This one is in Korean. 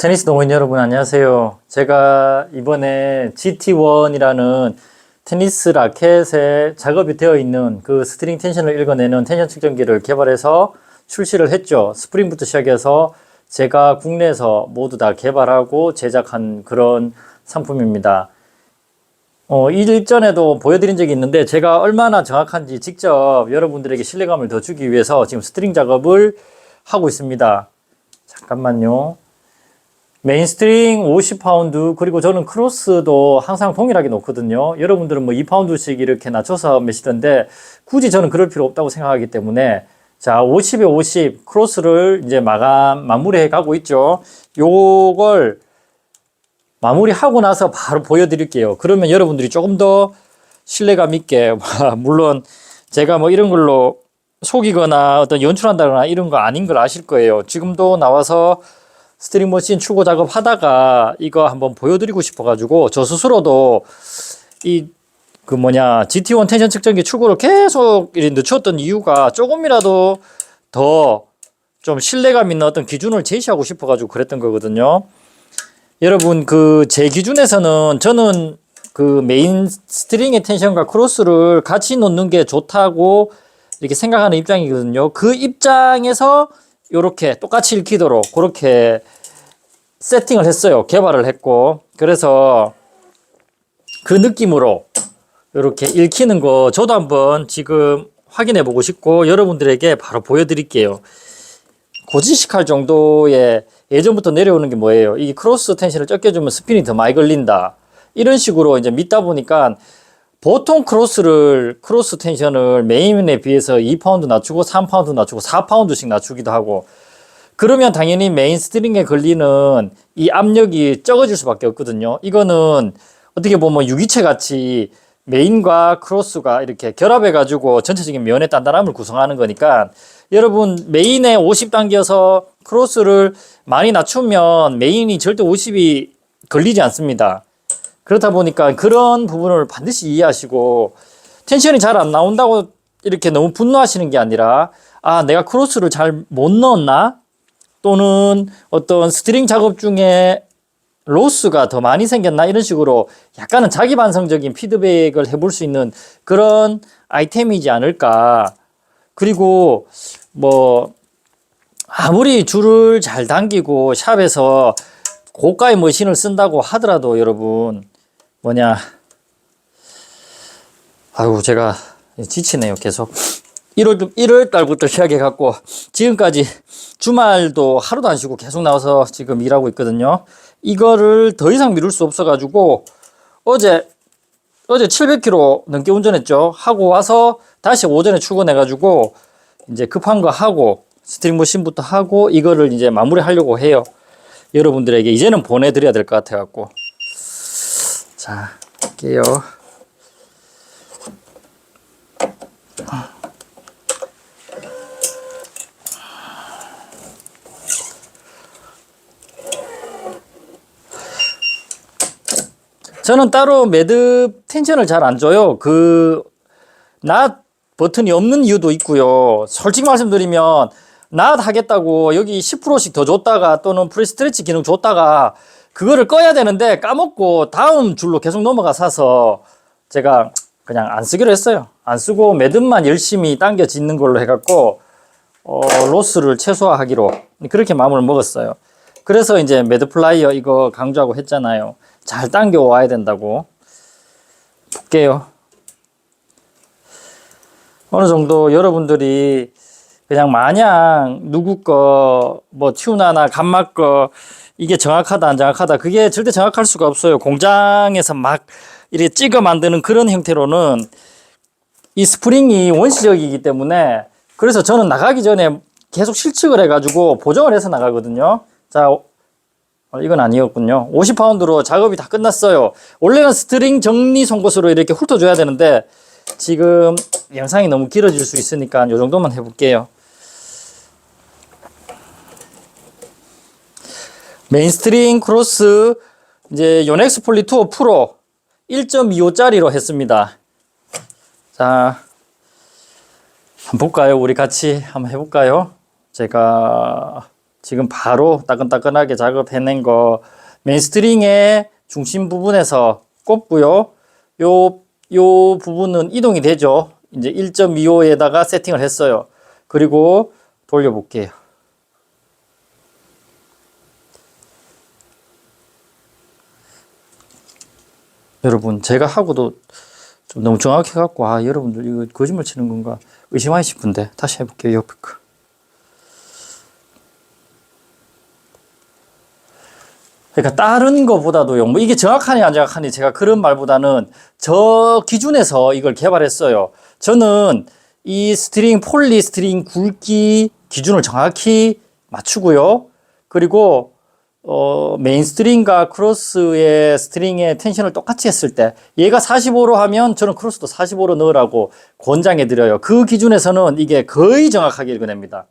테니스 동호인 여러분 안녕하세요. 제가 이번에 GT1이라는 테니스 라켓에 작업이 되어 있는 그 스트링 텐션을 읽어내는 텐션 측정기를 개발해서 출시를 했죠. 스프링부터 시작해서 제가 국내에서 모두 다 개발하고 제작한 그런 상품입니다. 어, 일전에도 보여드린 적이 있는데 제가 얼마나 정확한지 직접 여러분들에게 신뢰감을 더 주기 위해서 지금 스트링 작업을 하고 있습니다. 잠깐만요. 메인 스트링 50파운드 그리고 저는 크로스도 항상 동일하게 놓거든요. 여러분들은 뭐 2파운드씩 이렇게 낮춰서 매시던데 굳이 저는 그럴 필요 없다고 생각하기 때문에 자 50에 50 크로스를 이제 마감 마무리해 가고 있죠. 요걸 마무리하고 나서 바로 보여드릴게요. 그러면 여러분들이 조금 더 신뢰감 있게 물론 제가 뭐 이런 걸로 속이거나 어떤 연출한다거나 이런 거 아닌 걸 아실 거예요. 지금도 나와서 스트링 머신 출고 작업 하다가 이거 한번 보여드리고 싶어가지고 저 스스로도 이 그 뭐냐 GT1 텐션 측정기 출고를 계속 늦췄던 이유가 조금이라도 더 좀 신뢰감 있는 어떤 기준을 제시하고 싶어가지고 그랬던 거거든요. 여러분 그 제 기준에서는 저는 그 메인 스트링의 텐션과 크로스를 같이 놓는 게 좋다고 이렇게 생각하는 입장이거든요. 그 입장에서 요렇게 똑같이 읽히도록 그렇게 세팅을 했어요. 개발을 했고. 그래서 그 느낌으로 이렇게 읽히는 거 저도 한번 지금 확인해 보고 싶고 여러분들에게 바로 보여드릴게요. 고지식할 정도의 예전부터 내려오는 게 뭐예요? 이 크로스 텐션을 적게 주면 스핀이 더 많이 걸린다. 이런 식으로 이제 믿다 보니까 보통 크로스를, 크로스 텐션을 메인에 비해서 2파운드 낮추고 3파운드 낮추고 4파운드씩 낮추기도 하고 그러면 당연히 메인 스트링에 걸리는 이 압력이 적어질 수밖에 없거든요. 이거는 어떻게 보면 유기체 같이 메인과 크로스가 이렇게 결합해 가지고 전체적인 면의 단단함을 구성하는 거니까 여러분 메인에 50 당겨서 크로스를 많이 낮추면 메인이 절대 50이 걸리지 않습니다. 그렇다 보니까 그런 부분을 반드시 이해하시고 텐션이 잘 안 나온다고 이렇게 너무 분노하시는 게 아니라 아 내가 크로스를 잘 못 넣었나? 또는 어떤 스트링 작업 중에 로스가 더 많이 생겼나? 이런 식으로 약간은 자기 반성적인 피드백을 해볼 수 있는 그런 아이템이지 않을까. 그리고 뭐 아무리 줄을 잘 당기고 샵에서 고가의 머신을 쓴다고 하더라도 여러분 뭐냐 아유 제가 지치네요 계속 1월 1월 달부터 시작해 갖고 지금까지 주말도 하루도 안 쉬고 계속 나와서 지금 일하고 있거든요. 이거를 더 이상 미룰 수 없어 가지고 어제 어제 700km 넘게 운전했죠. 하고 와서 다시 오전에 출근해 가지고 이제 급한 거 하고 스트링 머신부터 하고 이거를 이제 마무리 하려고 해요. 여러분들에게 이제는 보내드려야 될 것 같아 갖고 자 할게요. 저는 따로 매듭 텐션을 잘 안 줘요. 그, 낫 버튼이 없는 이유도 있고요. 솔직히 말씀드리면, 낫 하겠다고 여기 10%씩 더 줬다가 또는 프리스트레치 기능 줬다가 그거를 꺼야 되는데 까먹고 다음 줄로 계속 넘어가 사서 제가 그냥 안 쓰기로 했어요. 안 쓰고 매듭만 열심히 당겨 짓는 걸로 해갖고, 어, 로스를 최소화하기로 그렇게 마음을 먹었어요. 그래서 이제 매듭 플라이어 이거 강조하고 했잖아요. 잘 당겨 와야 된다고. 볼게요. 어느 정도 여러분들이 그냥 마냥 누구 거, 뭐 튜나나 감마 거, 이게 정확하다, 안 정확하다. 그게 절대 정확할 수가 없어요. 공장에서 막 이렇게 찍어 만드는 그런 형태로는 이 스프링이 원시적이기 때문에 그래서 저는 나가기 전에 계속 실측을 해가지고 보정을 해서 나가거든요. 자, 어, 이건 아니었군요. 50파운드로 작업이 다 끝났어요. 원래는 스트링 정리 송곳으로 이렇게 훑어줘야 되는데 지금 영상이 너무 길어질 수 있으니까 이 정도만 해볼게요. 메인 스트링 크로스 이제 요넥스 폴리 투어 프로 1.25짜리로 했습니다. 자, 한번 볼까요? 우리 같이 한번 해볼까요? 제가 지금 바로 따끈따끈하게 작업해낸 거 메인스트링의 중심 부분에서 꼽고요. 요, 요 부분은 이동이 되죠. 이제 1.25에다가 세팅을 했어요. 그리고 돌려볼게요. 여러분, 제가 하고도 좀 너무 정확해 갖고, 아, 여러분들 이거 거짓말 치는 건가 의심하실 싶은데, 다시 해볼게요, 옆에 거. 그러니까 다른 거보다도 요. 뭐 이게 정확하니 안 정확하니 제가 그런 말보다는 저 기준에서 이걸 개발했어요. 저는 이 스트링 폴리 스트링 굵기 기준을 정확히 맞추고요. 그리고 어, 메인 스트링과 크로스의 스트링의 텐션을 똑같이 했을 때 얘가 45로 하면 저는 크로스도 45로 넣으라고 권장해 드려요. 그 기준에서는 이게 거의 정확하게 읽어냅니다.